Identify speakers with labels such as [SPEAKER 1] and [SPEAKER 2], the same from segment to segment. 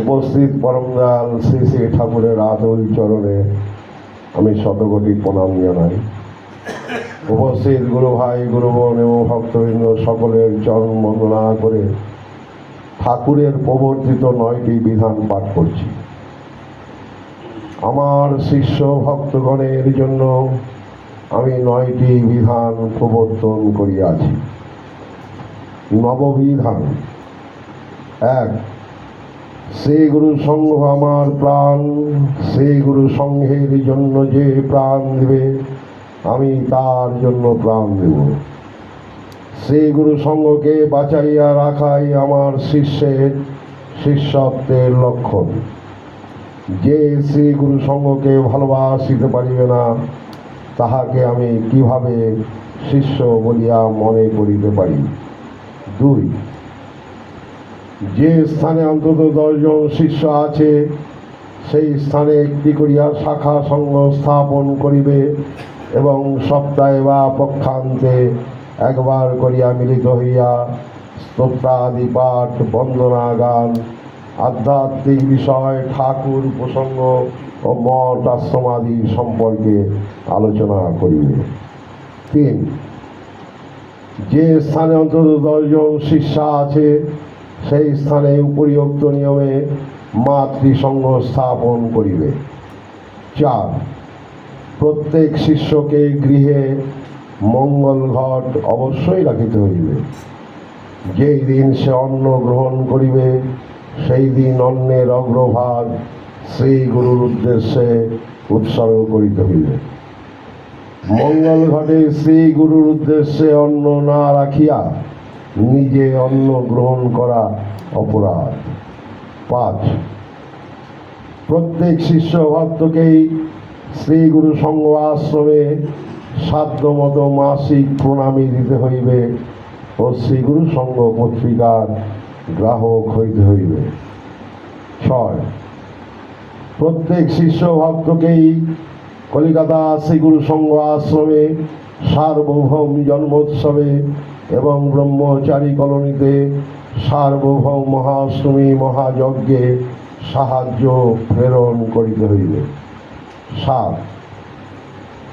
[SPEAKER 1] উপস্থিত পরমদাল শ্রী শ্রী ঠাকুরের আদল চরণে আমি শতকোটি প্রণাম জানাই। উপস্থিত গুরু ভাই গুরুবন এবং ভক্তবৃন্দ সকলের চরণ বন্দনা করে ঠাকুরের প্রবর্তিত নয়টি বিধান পাঠ করছি। আমার শিষ্য ভক্তগণের জন্য আমি নয়টি বিধান প্রবর্তন করিয়াছি। নববিধান। এক সে গুরু সংঘ আমার প্রাণ সে গুরু সংঘের জন্য যে প্রাণ দেবে, আমি তার জন্য প্রাণ দেব। সে গুরু সংঘকে বাঁচাইয়া রাখাই আমার শিষ্যের, শিষ্যত্বের লক্ষণ। যে শ্রী গুরু সংঘকে ভালোবাসিতে পারিবে না তাহাকে আমি কীভাবে শিষ্য বলিয়া মনে করিতে পারি? দুই, যে স্থানে অন্তত দশজন শিষ্য আছে, সেই স্থানে একটি করিয়া শাখা সংঘ স্থাপন করিবে এবং সপ্তাহে বা পক্ষান্তে একবার করিয়া মিলিত হইয়া স্তোত্রাদি পাঠ বন্দনা গান আধ্যাত্মিক বিষয়, ঠাকুর প্রসঙ্গ ও মঠ আশ্রমাদি সম্পর্কে আলোচনা করিবে। তিন, যে স্থানে অন্তত দশজন শিষ্যা আছে, সেই স্থানে উপরিউক্ত নিয়মে মাতৃসংঘ স্থাপন করিবে। চার, প্রত্যেক শিষ্যকে গৃহে মঙ্গল ঘট অবশ্যই রাখিতে হইবে। যেই দিন সে অন্ন গ্রহণ করিবে, সেই দিন অন্নের অগ্রভাগ শ্রী গুরুর উদ্দেশ্যে উৎসর্গ করিতে হইবে। মঙ্গল ঘটে শ্রী গুরুর উদ্দেশ্যে অন্ন না রাখিয়া নিজে অন্ন গ্রহণ করা অপরাধ। পাঁচ, প্রত্যেক শিষ্য ভক্তকেই শ্রী গুরু সংঘ আশ্রমে সাধ্যমতো মাসিক প্রণামী দিতে হইবে ও শ্রী গুরু সংঘ পত্রিকার গ্রাহক হইতে হইবে। ছয় প্রত্যেক শিষ্য ভক্তকেই কলিকাতা শ্রীগুরু সংঘ আশ্রমে সার্বভৌম জন্মোৎসবে এবং ব্রহ্মচারী কলোনিতে সার্বভৌম মহাষ্টমী মহাযজ্ঞে সাহায্য প্রেরণ করিতে হইবে। সাত,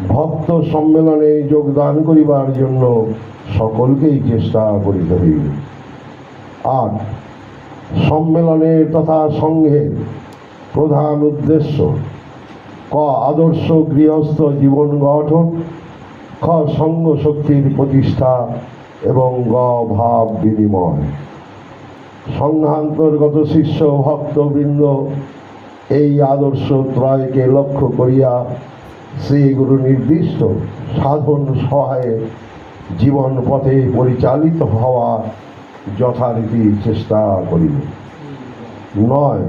[SPEAKER 1] ভক্ত সম্মেলনে যোগদান করিবার জন্য সকলকেই চেষ্টা করিতে হইবে। আট, সম্মেলনে তথা সংঘের প্রধান উদ্দেশ্য। ক, আদর্শ গৃহস্থ জীবন গঠন। খ, সঙ্গ শক্তির প্রতিষ্ঠা। এবং গ, ভাব বিনিময়। সংঘান্তর্গত শিষ্য, ভক্তবৃন্দ এই আদর্শ ত্রয়কে লক্ষ্য করিয়া শ্রী গুরু নির্দিষ্ট সাধন সহায়ে জীবন পথে পরিচালিত হওয়া যথারীতি চেষ্টা করিবে নয়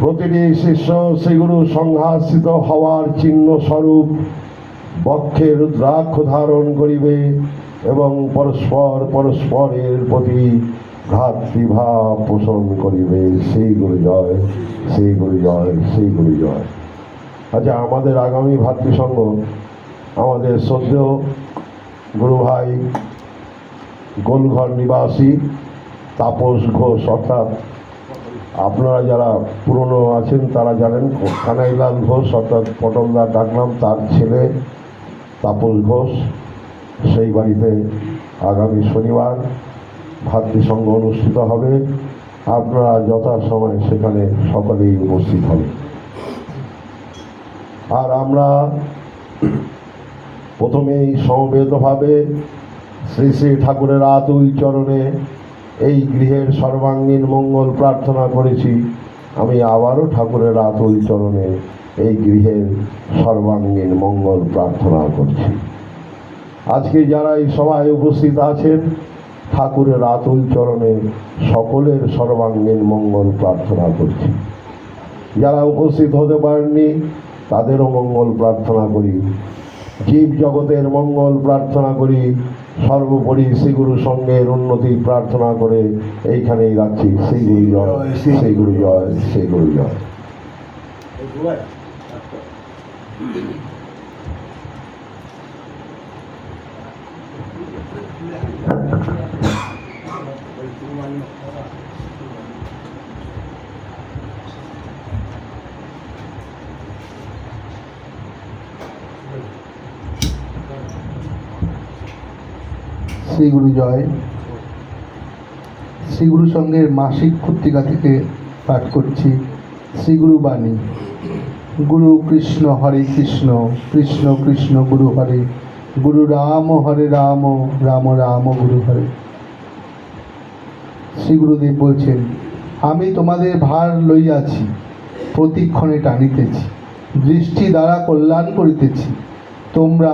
[SPEAKER 1] প্রতিটি শিষ্য শ্রীগুরু সংহাসিত হওয়ার চিহ্ন স্বরূপ বক্ষে রুদ্রাক্ষ ধারণ করিবে এবং পরস্পর পরস্পরের প্রতি ভ্রাতৃভাব পোষণ করিবে। সেই গুরু জয়, সেই গুরু জয়, সেই গুরু জয়। আচ্ছা আমাদের আগামী ভাতৃসংঘ, আমাদের শ্রদ্ধেয় গুরু ভাই গোলঘর নিবাসী তাপস ঘোষ, অর্থাৎ আপনারা যারা পুরনো আছেন, তারা জানেন কানাইলাল ঘোষ অর্থাৎ পটলদা ডাকনাম, তার ছেলে তাপস ঘোষ। সেই বাড়িতে আগামী শনিবার ভাতৃসংঘ অনুষ্ঠিত হবে। আপনারা যথাসময়ে সেখানে সকলেই উপস্থিত হবে আর আমরা প্রথমেই সমবেতভাবে শ্রী শ্রী ঠাকুরের আতুল চরণে এই গৃহের সর্বাঙ্গীন মঙ্গল প্রার্থনা করেছি। আমি আবারও ঠাকুরের আতুল চরণে এই গৃহের সর্বাঙ্গীন মঙ্গল প্রার্থনা করছি। আজকে যারা এই সভায় উপস্থিত আছেন, ঠাকুরের আতুল চরণে সকলের সর্বাঙ্গীন মঙ্গল প্রার্থনা করছি। যারা উপস্থিত হতে পারেননি, তাদেরও মঙ্গল প্রার্থনা করি। জীব জগতের মঙ্গল প্রার্থনা করি। সর্বোপরি শ্রীগুরু সঙ্গের উন্নতি প্রার্থনা করে এইখানেই রাখছি। শ্রী গুরু জয়, শ্রী গুরু জয় সেই গুরু জয়।
[SPEAKER 2] শ্রী গুরু জয়। শ্রী গুরু সঙ্গের মাসিক পত্রিকা থেকে পাঠ করছি। শ্রী গুরু বাণী। গুরু কৃষ্ণ হরে কৃষ্ণ কৃষ্ণ কৃষ্ণ গুরু হরে, গুরু রাম হরে রাম রাম রাম গুরু হরে। শ্রী গুরুদেব বলছেন, আমি তোমাদের ভার লইয়াছি, প্রতিক্ষণে টানিতেছি, দৃষ্টি দ্বারা কল্যাণ করিতেছি। তোমরা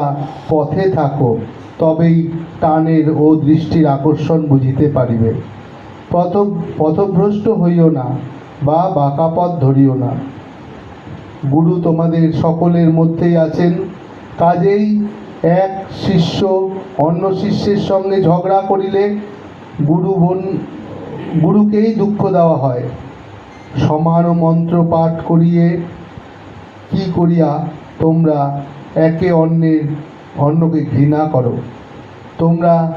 [SPEAKER 2] পথে থাকো তবেই টানের ও দৃষ্টির আকর্ষণ বুঝিতে পারিবে। পথ পথভ্রষ্ট হইও না বা বাঁকা পথ ধরিও না। গুরু তোমাদের সকলের মধ্যেই আছেন। কাজেই এক শিষ্য অন্য শিষ্যের সঙ্গে ঝগড়া করিলে গুরু বোন, গুরুকেই দুঃখ দেওয়া হয়। সমান মন্ত্র পাঠ করিয়ে কি করিয়া তোমরা একে অন্যের অন্যকে ঘৃণা করো। তোমরা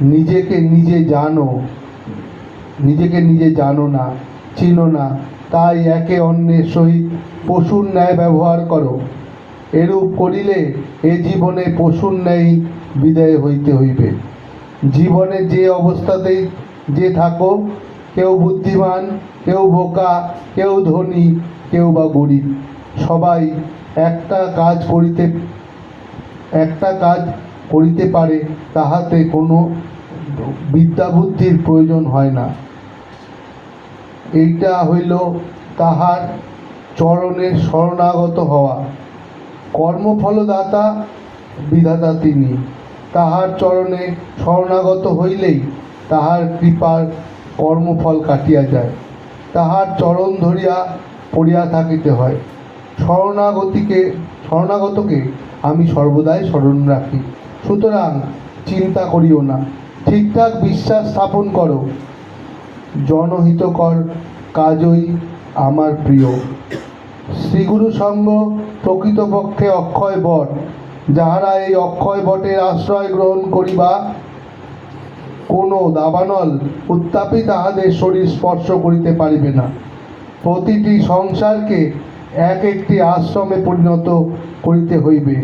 [SPEAKER 2] নিজেকে নিজে জানো, নিজেকে নিজে জানো না, চিনো না, তাই একে অন্যের সহিত পশুর ন্যায় ব্যবহার করো। এরূপ করিলে এ জীবনে পশুর ন্যায় বিদায় হইতে হইবে। জীবনে যে অবস্থাতেই যে থাকো, কেউ বুদ্ধিমান, কেউ বোকা, কেউ ধনী, কেউ বা গরিব, সবাই একটা কাজ করিতে একটা কাজ করিতে পারে, তাহাতে কোনো বিদ্যা বুদ্ধির প্রয়োজন হয় না। এইটা হইল তাহার চরণে শরণাগত হওয়া। কর্মফলদাতা বিধাতা তিনি। তাহার চরণে শরণাগত হইলেই তাহার কৃপার কর্মফল কাটিয়া যায়। তাহার চরণ ধরিয়া পড়িয়া থাকিতে হয়। শরণাগতিকে, শরণাগতকে আমি সর্বদাই স্মরণ রাখি। সুতরাং চিন্তা করিও না। ঠিকঠাক বিশ্বাস স্থাপন করো। জনহিতকর কাজই আমার প্রিয়। শ্রীগুরু সঙ্গ প্রকৃতপক্ষে অক্ষয় বট। যাহারা এই অক্ষয় বটের আশ্রয় গ্রহণ করিবা, কোনো দাবানল উত্তাপই তাহাদের শরীর স্পর্শ করিতে পারিবে না। প্রতিটি সংসারকে এক একটি আশ্রমে পরিণত করিতে হইবে।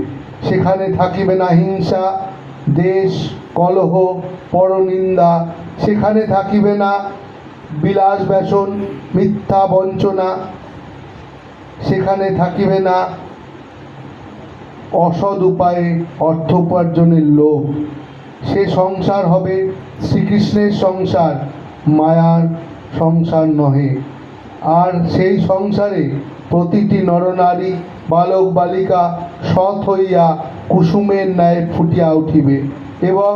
[SPEAKER 2] সেখানে থাকিবে না হিংসা, দেশ, কলহ, পরনিন্দা। সেখানে থাকিবে না বিলাস ব্যসন মিথ্যা বঞ্চনা। সেখানে থাকিবে না অসৎ উপায়ে অর্থ উপার্জনের লোভ। সে সংসার হবে শ্রীকৃষ্ণের সংসার, মায়ার সংসার নহে। আর সেই সংসারে প্রতিটি নরনারী, বালক, বালিকা সৎ হইয়া কুসুমের ন্যায় ফুটিয়া উঠিবে এবং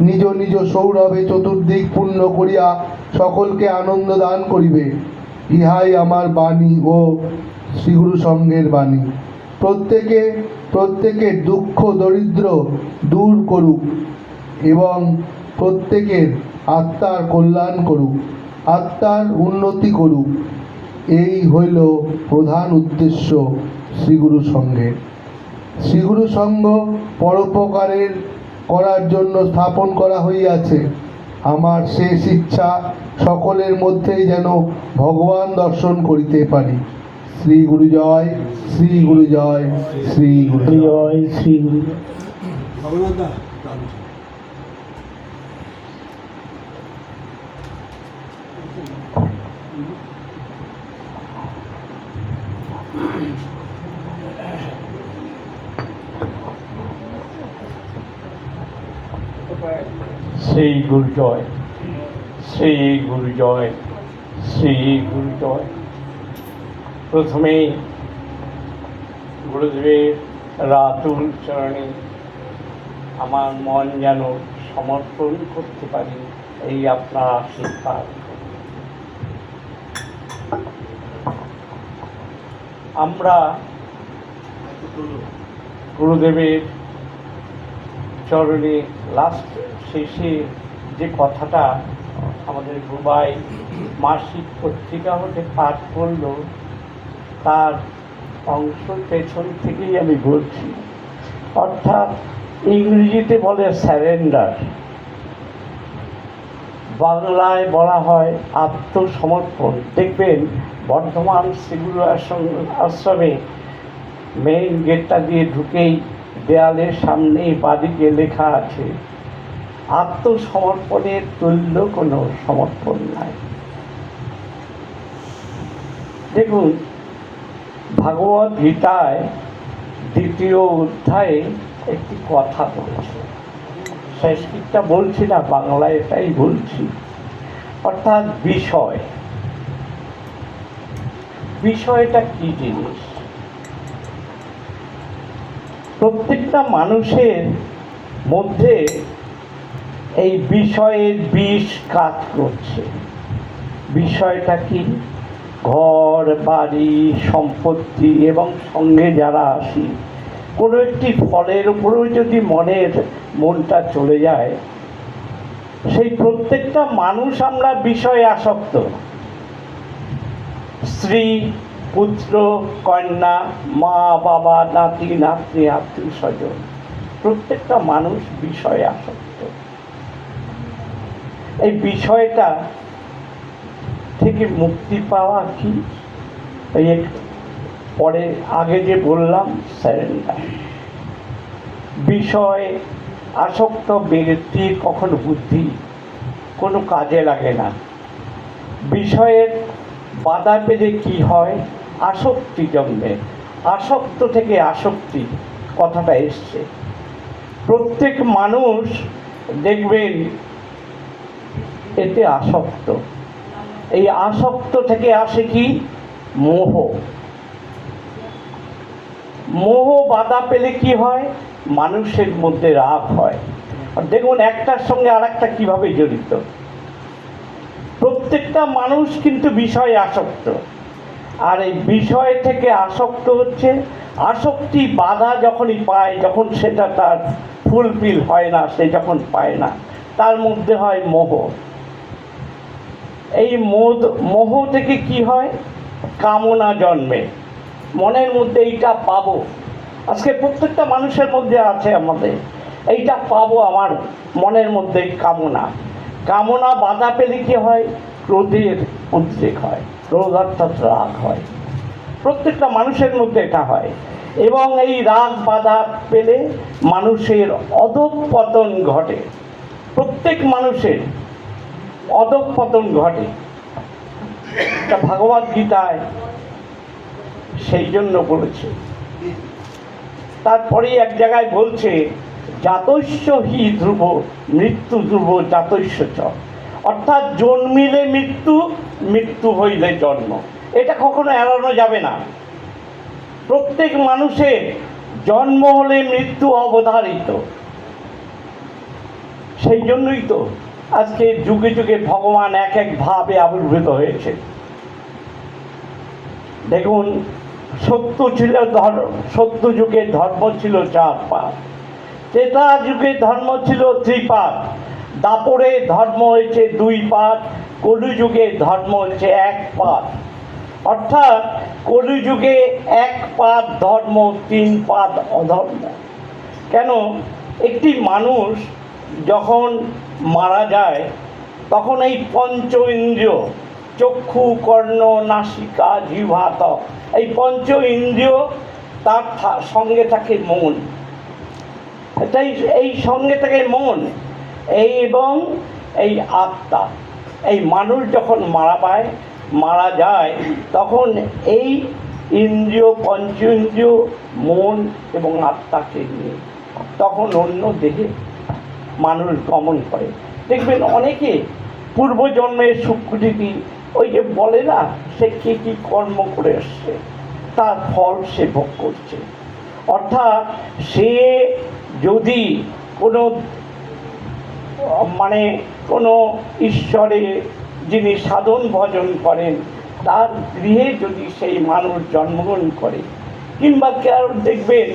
[SPEAKER 2] নিজ নিজ সৌরভে চতুর্দিক পূর্ণ করিয়া সকলকে আনন্দ দান করিবে। ইহাই আমার বাণী ও শ্রীগুরু সঙ্গের বাণী। প্রত্যেকে, প্রত্যেকের দুঃখ, দরিদ্র দূর করুক এবং প্রত্যেকের আত্মার কল্যাণ করুক। আত্মার উন্নতি করুক। এই হইল প্রধান উদ্দেশ্য শ্রীগুরু সঙ্গের শ্রীগুরু সঙ্গ পরোপকারের করার জন্য স্থাপন করা হইয়াছে। আমার শেষ ইচ্ছা সকলের মধ্যেই যেন ভগবান দর্শন করিতে পারি। শ্রী গুরু জয় শ্রী গুরু জয়। শ্রী গুরু জয়
[SPEAKER 3] জয়। শ্রী গুরু শ্রী গুরু জয় শ্রী গুরু জয় শ্রী গুরু জয় প্রথমে গুরুদেবের রাতুল চরণে আমার মন যেন সমর্পণ করতে পারি, এই আপনার আশীর্বাদ। আমরা গুরুদেবের চরণে লাস্ট শেষে যে কথাটা আমাদের গুবাই মাসিক পত্রিকা হতে পাঠ করল, তার অংশ পেছন থেকেই আমি বলছি অর্থাৎ ইংরেজিতে বলে স্যারেন্ডার বাংলায় বলা হয় আত্মসমর্পণ। দেখবেন, বর্ধমান আশ্রম- আশ্রমে মেইন গেটটা দিয়ে ঢুকেই দেয়ালের সামনে বাদিকে লেখা আছে, আত্মসমর্পণের তুল্য কোনো সমর্পণ নাই। দেখুন, ভাগবত গীতায় দ্বিতীয় অধ্যায়ে একটি কথা বলেছে। সংস্কৃতটা বলছি না, বাংলায় এটাই বলছি। অর্থাৎ বিষয়। বিষয়টা কি জিনিস? প্রত্যেকটা মানুষের মধ্যে এই বিষয়ের বিষ কাজ করছে। বিষয়টা কি? ঘর, বাড়ি, সম্পত্তি এবং সঙ্গে যারা আসি, কোনো একটি ফলের উপরেও যদি মনের মনটা চলে যায়, সেই প্রত্যেকটা মানুষ আমরা বিষয়ে আসক্ত। স্ত্রী পুত্র, কন্যা, মা, বাবা, নাতি, নাতনি, আত্মীয় স্বজন। প্রত্যেকটা মানুষ বিষয়ে আসক্ত। এই বিষয়টা থেকে মুক্তি পাওয়া কি? এই পরে আগে যে বললাম স্যারেন্ডার বিষয় আসক্ত ব্যক্তির কখন বুদ্ধি কোনো কাজে লাগে না। বিষয়ের বাধা পেলে কি হয়? আসক্তি জন্মে, আসক্ত থেকে আসক্তি কথাটা এসছে। প্রত্যেক মানুষ দেখবেন এতে আসক্ত। এই আসক্ত থেকে আসে কি? মোহ। মোহ বাধা পেলে কি হয়? মানুষের মধ্যে রাগ হয়। আর দেখুন, একটার সঙ্গে আর একটা কীভাবে জড়িত? প্রত্যেকটা মানুষ কিন্তু বিষয়ে আসক্ত। আর এই বিষয় থেকে আসক্ত হচ্ছে। আসক্তি বাধা যখনই পায়, যখন সেটা তার ফুলফিল হয় না, সে যখন পায় না, তার মধ্যে হয় মোহ। এই মোদ, মোহ থেকে কি হয়? কামনা জন্মে। মনের মধ্যে এইটা পাবো। আজকে প্রত্যেকটা মানুষের মধ্যে আছে আমাদের। এইটা পাবো আমার মনের মধ্যে কামনা। কামনা বাধা পেলে কি হয়? ক্রোধের উদ্রেক হয়। ক্রোধ অর্থাৎ রাগ হয়। প্রত্যেকটা মানুষের মধ্যে এটা হয়। এবং এই রাগ বাধা পেলে মানুষের অধঃপতন ঘটে। প্রত্যেক মানুষের অধঃপতন ঘটে। ভাগবত গীতায় সেই জন্য বলেছে। তারপরে এক জায়গায় বলছে, জাতস্য হি ধ্রুব, মৃত্যু ধ্রুব জাতস্য চ। অর্থাৎ জন্মিলে মৃত্যু মৃত্যু হইলে জন্ম। এটা কখনো এড়ানো যাবে না। প্রত্যেক মানুষের জন্ম হলে মৃত্যু অবধারিত। সেই জন্যই তো আজকে যুগে যুগে ভগবান এক এক ভাবে আবির্ভূত হয়েছে। দেখুন, সত্য ছিল ধর্ম সত্য যুগে ধর্ম ছিল চার পাত ত্রেতা যুগে ধর্ম ছিল ত্রিপাদ দাপরে ধর্ম হয়েছে দুই পাত, কলিযুগে ধর্ম হচ্ছে এক পাত। অর্থাৎ কলিযুগে এক পাত ধর্ম, তিন পাত অধর্ম। কেন? একটি মানুষ যখন মারা যায়, তখন এই পঞ্চ ইন্দ্রিয়, চক্ষু, কর্ণ, নাসিকা জিভাত এই পঞ্চ ইন্দ্রিয় তার সঙ্গে থাকে মন। এটাই, এই সঙ্গে থাকে মন। এই এবং এই আত্মা। এই মানুষ যখন মারা পায়, মারা যায়, তখন এই ইন্দ্রিয় পঞ্চ ইন্দ্রিয় মন এবং আত্মাকে নিয়ে। তখন অন্য দেহে মানুষ গমন করে। দেখবেন অনেকে পূর্বজন্মের স্বীকৃতি ওই যে বলে না, সে কী কী কর্ম করে এসছে তার ফল সে ভোগ করছে। অর্থাৎ সে যদি কোনো মানে কোনো ঈশ্বরে যিনি সাধন ভজন করেন, তার গৃহে যদি সেই মানুষ জন্মগ্রহণ করে, কিংবা কেউ দেখবেন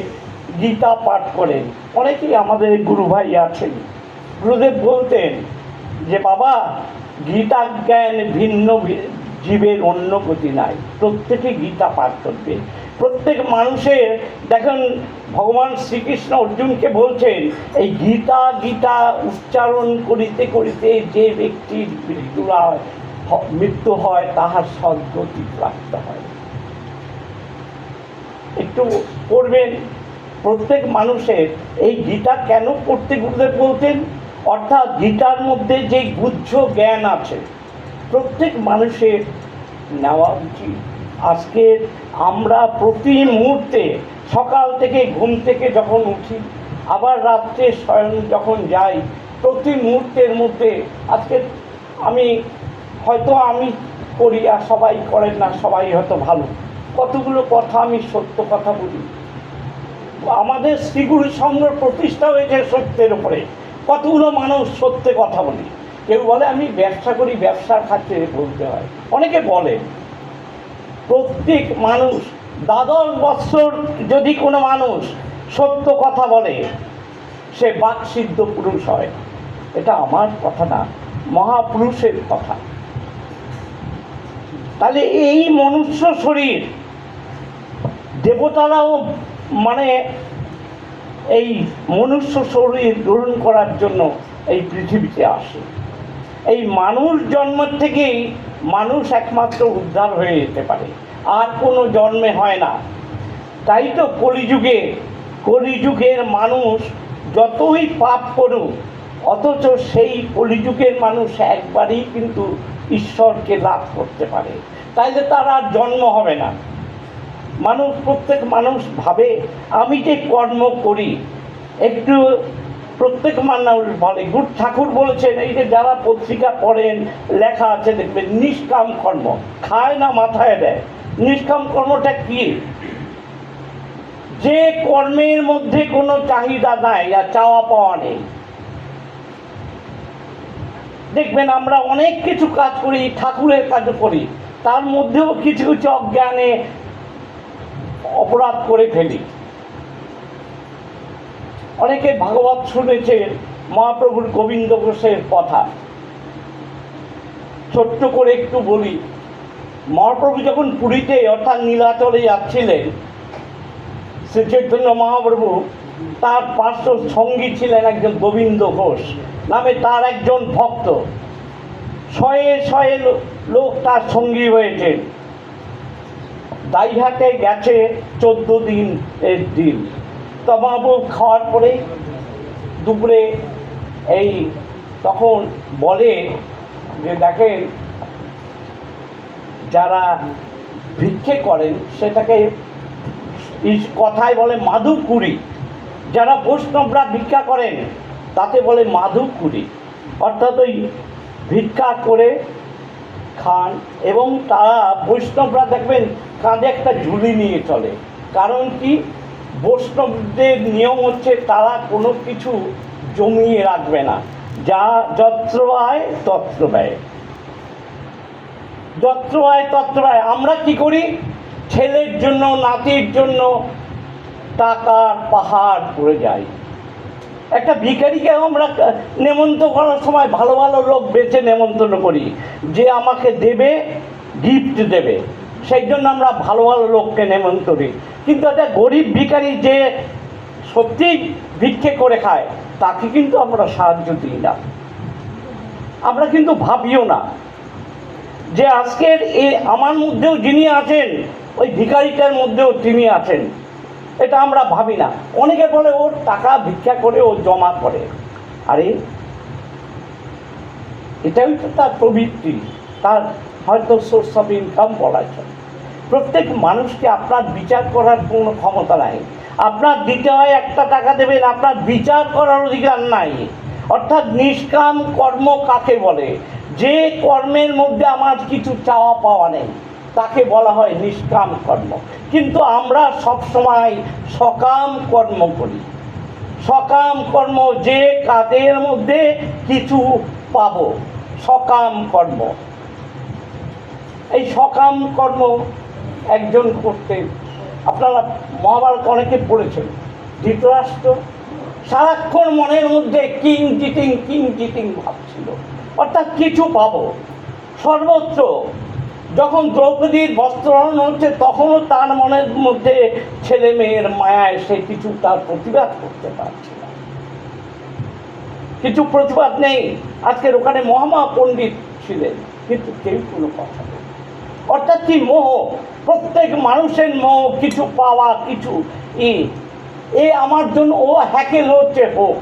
[SPEAKER 3] গীতা পাঠ করেন, অনেকেই আমাদের গুরু ভাই আছেন। গুরুদেব বলতেন যে, বাবা, গীতা জ্ঞান ভিন্ন জীবের অন্য গতি নাই। প্রত্যেকে গীতা পাঠ করবে। প্রত্যেক মানুষের, দেখেন, ভগবান শ্রীকৃষ্ণ অর্জুনকে বলছেন, এই গীতা গীতা উচ্চারণ করিতে করিতে যে ব্যক্তির মৃত্যু হয় মৃত্যু হয়, তাহার সদ্গতি প্রাপ্ত হয়। একটু পড়বেন, প্রত্যেক মানুষের, এই গীতা কেন পড়তে গুরুদেব বলতেন? অর্থাৎ গীতার মধ্যে যে গুচ্ছ জ্ঞান আছে প্রত্যেক মানুষের নেওয়া উচিত। আজকে আমরা প্রতি মুহূর্তে সকাল থেকে ঘুম থেকে যখন উঠি, আবার রাত্রে শয়ন যখন যাই, প্রতি মুহূর্তের মধ্যে আজকে আমি হয়তো আমি করি আর সবাই করেন না, সবাই হয়তো ভালো। কতগুলো কথা আমি সত্য কথা বলি। আমাদের শ্রীগুরু সংঘ প্রতিষ্ঠা হয়েছে সত্যের উপরে। কতগুলো মানুষ সত্যে কথা বলি। কেউ বলে, আমি ব্যবসা করি, ব্যবসার খাতে বলতে হয়। অনেকে বলে, প্রত্যেক মানুষ, দ্বাদশ বৎসর যদি কোনো মানুষ সত্য কথা বলে, সে বাকসিদ্ধ পুরুষ হয়। এটা আমার কথা না, মহাপুরুষের কথা। তাহলে এই মনুষ্য শরীর, দেবতারাও মানে এই মনুষ্য শরীর গ্রহণ করার জন্য এই পৃথিবীতে আসে। এই মানুষ জন্ম থেকেই মানুষ একমাত্র উদ্ধার হয়ে যেতে পারে। আর কোনো জন্মে হয় না। তাই তো কলিযুগে, কলিযুগের মানুষ যতই পাপ করুক, অথচ সেই কলিযুগের মানুষ একবারই কিন্তু ঈশ্বরকে লাভ করতে পারে। তাইলে তার আর জন্ম হবে না। মানুষ, প্রত্যেক মানুষ ভাবে, আমি যে কর্ম করি, একটু প্রত্যেক মানুষ বলে, গুড ঠাকুর বলেছেন, এই যে যারা পত্রিকা পড়েন, লেখা আছে, দেখবেন, নিষ্কাম কর্ম, খায় না, মাথায় দেয়। নিষ্কাম কর্মটা কি? যে কর্মের মধ্যে কোনো চাহিদা নাই আর চাওয়া পাওয়া নেই। দেখবেন, আমরা অনেক কিছু কাজ করি, ঠাকুরের কাজ করি, তার মধ্যেও কিছু কিছু অজ্ঞানে অপরাধ করে ফেলি। অনেকে ভাগবত শুনেছেন মহাপ্রভুর গোবিন্দ ঘোষের কথা। ছোট্ট করে একটু বলি, মহাপ্রভু যখন পুরীতে অর্থাৎ নীলাচলে যাচ্ছিলেন শ্রী চৈতন্য মহাপ্রভু তার পার্শ্ব সঙ্গী ছিলেন একজন গোবিন্দ ঘোষ, নামে তার একজন ভক্ত। শয়ে শয়ে লোক তার সঙ্গী হয়েছেন দাইহাটে গেছে চোদ্দ দিন এর দিন। তমাবু খাওয়ার পরে দুপুরে এই তখন বলে যে, দেখেন, যারা ভিক্ষে করেন, সেটাকে কথায় বলে মাধুকুরি যারা বৈষ্ণবরা ভিক্ষা করেন, তাতে বলে মাধুকুরি অর্থাৎ ওই ভিক্ষা করে খান এবং তারা বৈষ্ণবরা দেখবেন কাঁধে একটা ঝুলি নিয়ে চলে। কারণ কি? বৈষ্ণবদের নিয়ম হচ্ছে তারা কোনো কিছু জমিয়ে রাখবে না। যা যত্র আয়, তত্র ব্যয়। যত্র আয়, তত্র আয় আমরা কি করি? ছেলের জন্য, নাতির জন্য টাকার পাহাড় পড়ে যাই একটা ভিখারিকে আমরা নেমন্তন্ন করার সময় ভালো ভালো লোক বেছে নেমন্তন্ন করি যে আমাকে দেবে গিফট দেবে। সেই জন্য আমরা ভালো ভালো লোককে নেমন্তন্ন করি। কিন্তু একটা গরিব ভিখারি যে সত্যিই ভিক্ষে করে খায়, তাকে কিন্তু আমরা সাহায্য দিই না। আমরা কিন্তু ভাবিও না যে আজকের এ আমার মধ্যেও যিনি আছেন, ওই ভিখারিটার মধ্যেও তিনি আছেন। এটা আমরা ভাবি না। অনেকে বলে, ওর টাকা ভিক্ষা করে ও জমা করে। আরে, এটাই তো তার প্রবৃত্তি। তার হয়তো সোর্স অফ ইনকাম বলা যায়। প্রত্যেক মানুষকে আপনার বিচার করার কোনো ক্ষমতা নাই। আপনার দিতে হয় একটা টাকা দেবেন, আপনার বিচার করার অধিকার নাই। অর্থাৎ নিষ্কাম কর্ম কাকে বলে? যে কর্মের মধ্যে আমার কিছু চাওয়া পাওয়া নেই, তাকে বলা হয় নিষ্কাম কর্ম। কিন্তু আমরা সব সময় সকাম কর্ম করি। সকাম কর্ম যে কাজের মধ্যে কিছু পাব, সকাম কর্ম। এই সকাম কর্ম একজন করতেন আপনারা মহাভারত অনেকে পড়েছেন। ধৃতরাষ্ট্র সারাক্ষণ মনের মধ্যে কিং জিটিং কিং জিটিং ভাবছিল। অর্থাৎ কিছু পাবো সর্বত্র যখন দ্রৌপদীর বস্ত্রহরণ হচ্ছে, তখনও তার মনের মধ্যে ছেলে মেয়ের মায়ায় সে কিছু তার প্রতিবাদ করতে পারছে না। কিছু প্রতিবাদ নেই। আজকের ওখানে মহামা পণ্ডিত ছিলেন, কিন্তু কেউ কোনো কথা অর্থাৎ কি মোহ? প্রত্যেক মানুষের মোহ কিছু পাওয়া, কিছু ই। এ আমার জন্য, ও হ্যাকেল হচ্ছে হোক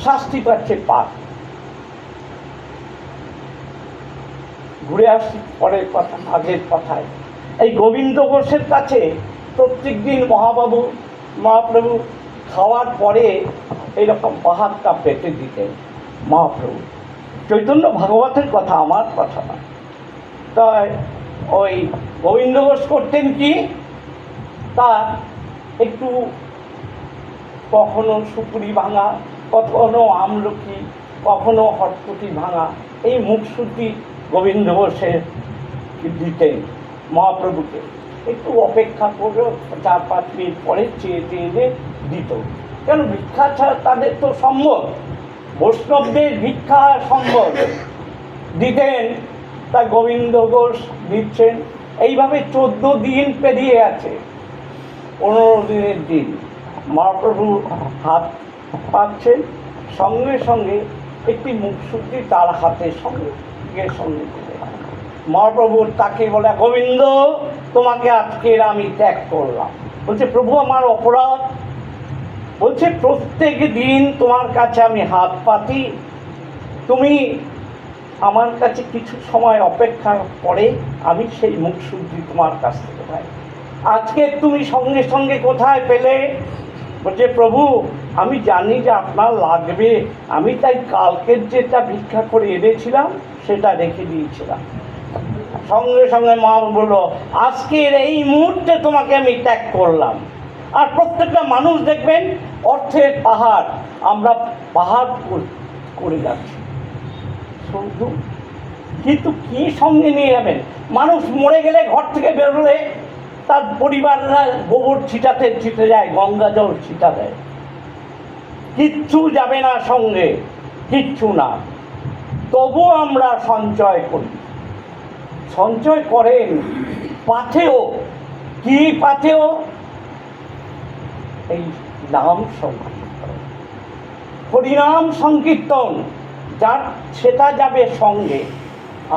[SPEAKER 3] শাস্তি পাচ্ছে, পাক। ঘুরে আসছি পরের কথা, আগের কথায়। এই গোবিন্দ ঘোষের কাছে প্রত্যেক দিন মহাবাবু, মহাপ্রভু খাওয়ার পরে এইরকম বাহাতটা পেটে দিতেন। মহাপ্রভু, চৈতন্য ভাগবতের কথা আমার কথা না তাই ওই গোবিন্দ ঘোষ করতেন কি? তা একটু কখনো সুপুরি ভাঙা, কখনো আমলকি, কখনো হটপটি ভাঙা, এই মুখশুদ্ধি গোবিন্দ ঘোষের দিতেন মহাপ্রভুকে। একটু অপেক্ষা করে চার পাঁচ মিনিট পরে চেয়ে চেয়ে দিত। কেন ভিক্ষা ছাড়া তাদের তো সম্ভব? বৈষ্ণবদের ভিক্ষা সম্ভব। দিতেন তা গোবিন্দ ঘোষ দিচ্ছেন এইভাবে চোদ্দ দিন পেরিয়ে আছে পনেরো দিনের দিন। মহাপ্রভু হাত পাচ্ছেন সঙ্গে সঙ্গে একটি মুখশুদ্ধি তার হাতের সঙ্গে সঙ্গে মহাপ্রভু তাকে বলে, গোবিন্দ, তোমাকে আজকের আমি ত্যাগ করলাম। বলছে, প্রভু, আমার অপরাধ। বলছে, প্রত্যেক দিন তোমার কাছে আমি হাত পাতি। তুমি আমার কাছে কিছু সময় অপেক্ষা পরে আমি সেই মুখ শুদ্ধি তোমার কাছ থেকে পাই। আজকে তুমি সঙ্গে সঙ্গে কোথায় পেলে? বলছে, প্রভু, আমি জানি যে আপনার লাগবে। আমি তাই কালকের যেটা ভিক্ষা করে এনেছিলাম, সেটা রেখে দিয়েছিলাম। সঙ্গে সঙ্গে মা বলল, আজকের এই মুহূর্তে তোমাকে আমি ত্যাগ করলাম। আর প্রত্যেকটা মানুষ দেখবেন অর্থের পাহাড়। আমরা পাহাড় করে- করে যাচ্ছি। শুধু কিন্তু কি সঙ্গে নিয়ে যাবেন? মানুষ মরে গেলে ঘর থেকে বেরোলে তার পরিবাররা গোবর ছিটাতে ছিটে যায়, গঙ্গা জল ছিটা দেয় কিচ্ছু যাবে না সঙ্গে, কিচ্ছু না। তবু আমরা সঞ্চয় করি। সঞ্চয় করেন পাথেও কি পাথেও এই নাম সংকীর্তন। হরিনাম সংকীর্তন। যার, সেটা যাবে সঙ্গে,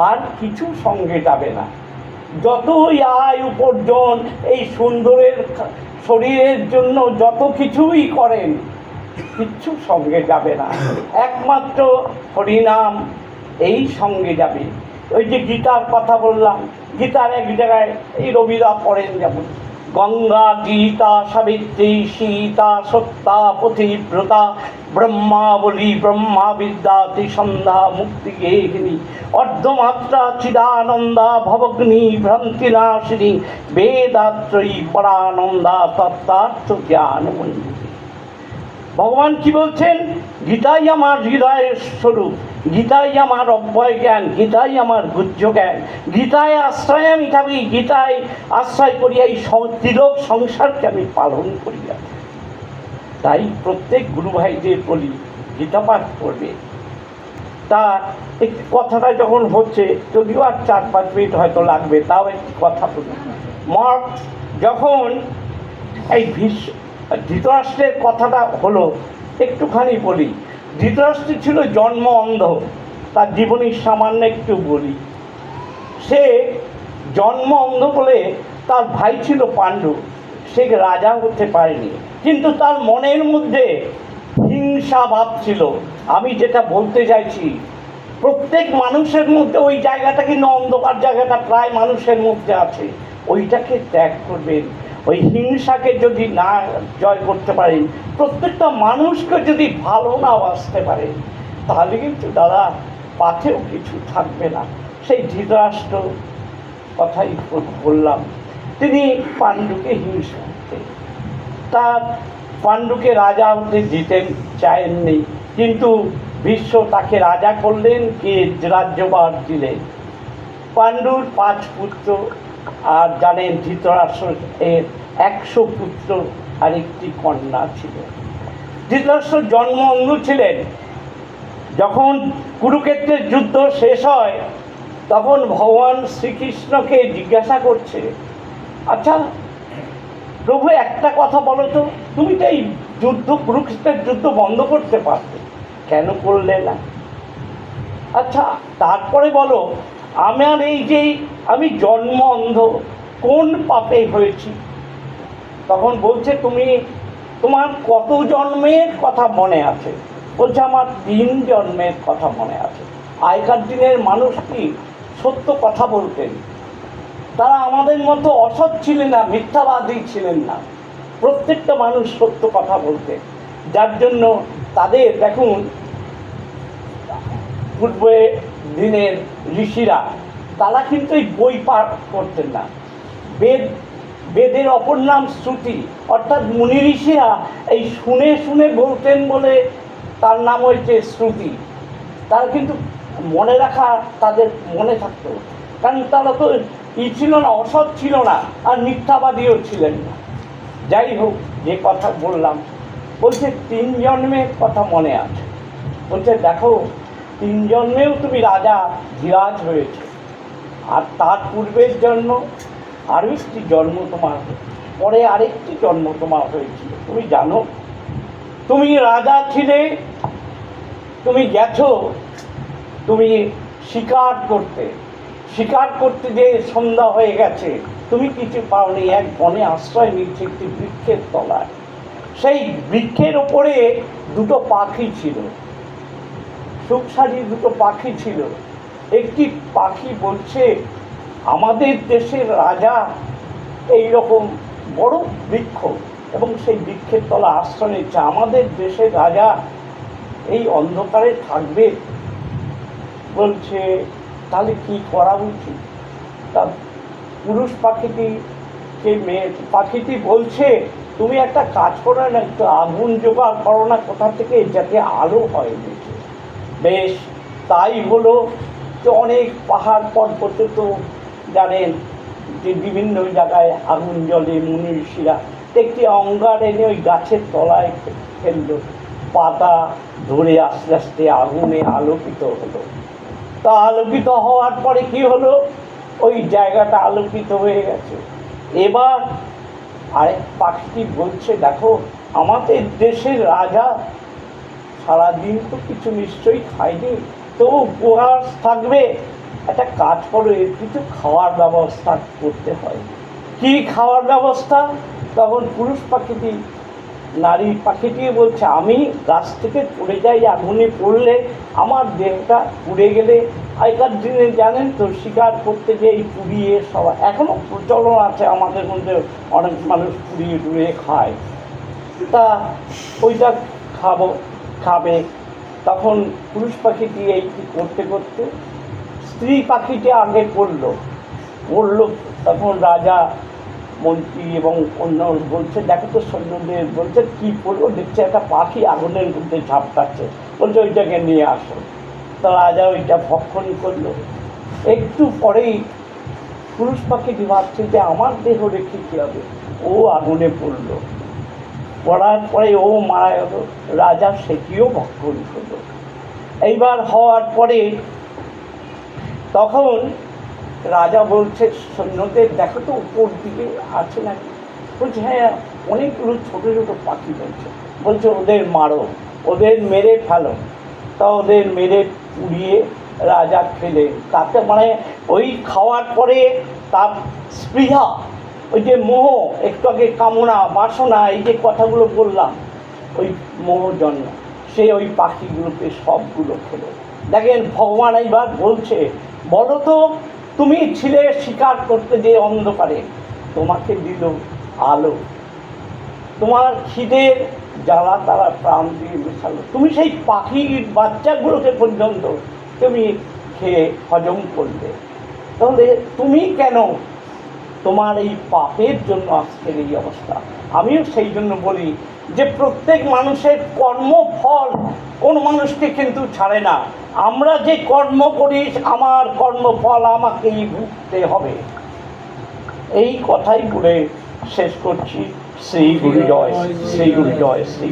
[SPEAKER 3] আর কিছু সঙ্গে যাবে না। যতই আয় উপার্জন এই সুন্দরের শরীরের জন্য যত কিছুই করেন, কিচ্ছু সঙ্গে যাবে না। একমাত্র হরিনাম এই সঙ্গে যাবে। ওই যে গীতার কথা বললাম, গীতার এক জায়গায় এই রবিদা পড়েন যেমন। গঙ্গা, গীতা, সাবিত্রী, সীতা, সত্তা পথিব্রতা ব্রহ্মাবলী, ব্রহ্মা বিদ্যা ত্রিসন্ধা মুক্তি, গেহিনী, অর্ধমাত্রা, চিদানন্দা, ভবগ্নি, ভ্রান্তিনাশিনী, বেদাত্রয়ী, পরানন্দা, তত্ত্বার্থ জ্ঞান মঞ্জুরি ভগবান কি বলছেন? গীতাই আমার হৃদয়ের স্বরূপ, গীতাই আমার অব্যয় জ্ঞান, গীতাই আমার গুহ্য জ্ঞান, গীতায় আশ্রয় আমি থাকি, গীতায় আশ্রয় করিয়া এই তিলক সংসারকে আমি পালন করিয়া। তাই প্রত্যেক গুরু ভাইদের বলি, গীতা পাঠ করবে। তা এই কথাটা যখন হচ্ছে, যদিও আর চার পাঁচ মিনিট হয়তো লাগবে, তাও একটি কথা বলি। মর যখন এই ভীষ্ম ধৃতরাষ্ট্রের কথাটা হলো, একটুখানি বলি। ধৃতরাষ্ট্র ছিল জন্ম অন্ধ, তার জীবনী সামান্য একটু বলি। সে জন্ম অন্ধ বলে তার ভাই ছিল পাণ্ডু, সে রাজা হতে পারেনি। কিন্তু তার মনের মধ্যে হিংসা ভাব ছিল। আমি যেটা বলতে চাইছি, প্রত্যেক মানুষের মধ্যে ওই জায়গাটা কিন্তু অন্ধকার জায়গাটা? প্রায় মানুষের মধ্যে আছে। ওইটাকে ত্যাগ করবেন। ওই হিংসাকে যদি না জয় করতে পারেন, প্রত্যেকটা মানুষকে যদি ভালো না বাঁচতে পারেন তাহলে কিন্তু দাদা পাথেও কিছু থাকবে না। সেই ধৃতরাষ্ট্র কথাই বললাম। তিনি পাণ্ডুকে হিংসা তার পাণ্ডুকে রাজা হতে দিতেন, চায়েননি। কিন্তু বিশ্ব তাকে রাজা করলেন, কে রাজ্যভার দিলেন? পাণ্ডুর পাঁচ পুত্র আর জানেন ধৃতরাষ্ট্র এর একশো পুত্র আর একটি কন্যা ছিল। ধৃতরাষ্ট্র জন্ম অন্ধ ছিলেন। যখন কুরুক্ষেত্রের যুদ্ধ শেষ হয়, তখন ভগবান শ্রীকৃষ্ণকে জিজ্ঞাসা করছে আচ্ছা প্রভু একটা কথা বলো তো, তুমি তো এই যুদ্ধ, কুরুক্ষেত্রের যুদ্ধ বন্ধ করতে পারতে। কেন করলে না? আচ্ছা তারপরে বলো আমার এই যে আমি জন্ম অন্ধ, কোন পাপে হয়েছি? তখন বলছে, তুমি, তোমার কত জন্মের কথা মনে আছে? বলছে, আমার তিন জন্মের কথা মনে আছে। আগেকার দিনের মানুষ কি সত্য কথা বলতেন? তারা আমাদের মতো অসৎ ছিলেন না, মিথ্যাবাদী ছিলেন না। প্রত্যেকটা মানুষ সত্য কথা বলতেন। যার জন্য তাদের, দেখুন দিনের ঋষিরা, তারা কিন্তু এই বই পাঠ করতেন না। বেদ, বেদের অপর নাম শ্রুতি। অর্থাৎ মুনি ঋষিরা এই শুনে শুনে বলতেন বলে তার নাম হয়েছে শ্রুতি। তারা কিন্তু মনে রাখা তাদের মনে থাকতো। কারণ তারা তো ই ছিল না, অসৎ ছিল না, আর মিথ্যাবাদীও ছিলেন না। যাই হোক, যে কথা বললাম, বলছে তিন জন্মের কথা মনে আছে। বলছে, দেখো তিন জন্মেও তুমি রাজা ধীরাজ হয়েছে। আর তার পূর্বের জন্ম আরও একটি জন্ম তোমার পরে আরেকটি জন্ম তোমার হয়েছিল। তুমি জানো, তুমি রাজা ছিলে, তুমি গেছো, তুমি শিকার করতে। শিকার করতে যে সন্ধ্যা হয়ে গেছে, তুমি কিছু পাওনি। এক বনে আশ্রয় নিচ্ছে একটি বৃক্ষের তলায়। সেই বৃক্ষের ওপরে দুটো পাখি ছিল। সুখসারি দুটো পাখি ছিল। একটি পাখি বলছে, আমাদের দেশের রাজা এই রকম বড় বৃক্ষ এবং সেই বৃক্ষের তলা আশ্রয় নিচ্ছে। আমাদের দেশের রাজা এই অন্ধকারে থাকবে। বলছে, তাহলে কি করা উচিত? তা পুরুষ পাখিটি কে মেয়ে, পাখিটি বলছে, তুমি একটা কাজ করো না, একটু আগুন জোগাড় করো না, কোথা থেকে যাতে আলো হয় বেশি বেশ, তাই হলো যে অনেক পাহাড় পর্বতে তো জানেন যে বিভিন্ন জায়গায় আগুন জলে মুনি ঋষিরা একটি অঙ্গার এনে ওই গাছের তলায় ফেলল। পাতা ধরে আস্তে আস্তে আগুনে আলোকিত হলো। তা আলোকিত হওয়ার পরে কি হলো? ওই জায়গাটা আলোকিত হয়ে গেছে। এবার আরেক পাখিটি বলছে, দেখো, আমাদের দেশের রাজা সারাদিন তো কিছু নিশ্চয়ই খায়নি তবু উপহাস থাকবে। একটা কাজ করো, এর কিছু খাওয়ার ব্যবস্থা করতে হয়। কি খাওয়ার ব্যবস্থা? তখন পুরুষ পাখিটি, নারী পাখিটি বলছে, আমি গাছ থেকে পড়ে যাই, আগুনে পড়লে আমার দেহটা পুড়ে গেলে। আগেকার দিনে জানেন তো, শিকার করতে যে এই পুড়িয়ে সবাই এখনও প্রচলন আছে আমাদের মধ্যে, অনেক মানুষ পুড়িয়ে টুড়িয়ে খায়। তা ওইটা খাব। খাবে, তখন পুরুষ পাখিটি এইটি করতে করতে, স্ত্রী পাখিটি আগে পড়ল পড়ল তখন রাজা, মন্ত্রী এবং অন্য বলছে, দেখো তো সৈন্যদের বলছে, কী করব? দেখছে একটা পাখি আগুনের মধ্যে ঝাপটাচ্ছে বলছে, ওইটাকে নিয়ে আসো। তা রাজা ওইটা ভক্ষণ করল। একটু পরেই পুরুষ পাখিটি ভাবছে যে, আমার দেহ রেখে কী হবে? ও আগুনে পড়ল। পড়ার পরে ও মারা গেল। রাজা সেটিও ভক্ষণ করল। এইবার হওয়ার পরে তখন রাজা বলছে, সৈন্যদের দেখো তো, উপর দিকে আছে নাকি? বলছে হ্যাঁ অনেকগুলো ছোটো ছোটো পাখি বলছে। বলছে, ওদের মারো, ওদের মেরে ফেলো। তা ওদের মেরে পুড়িয়ে রাজা খেলে তাতে মানে ওই খাওয়ার পরে তার স্পৃহা ওই যে মোহ, একটু আগে কামনা, বাসনা, এই যে কথাগুলো বললাম, ওই মোহ জন্ম। সে ওই পাখিগুলোকে সবগুলো খেলো। দেখেন, ভগবান এইবার বলছে বলো তো তুমি ছিলে শিকার করতে যে অন্ধকারে, তোমাকে দিল আলো। তোমার খিদের জ্বালা তারা প্রাণ দিয়ে মেশালো। তুমি সেই পাখির বাচ্চাগুলোকে পর্যন্ত তুমি খেয়ে হজম করবে তাহলে তুমি কেন তোমার এই পাপের জন্য আজকের এই অবস্থা। আমিও সেই জন্য বলি যে প্রত্যেক মানুষের কর্মফল কোন মানুষকে কিন্তু ছাড়ে না। আমরা যে কর্ম করি, আমার কর্মফল আমাকেই ভুগতে হবে। এই কথাই বলে শেষ করছি। শ্রী গুরু জয় শ্রী গুরু জয় শ্রী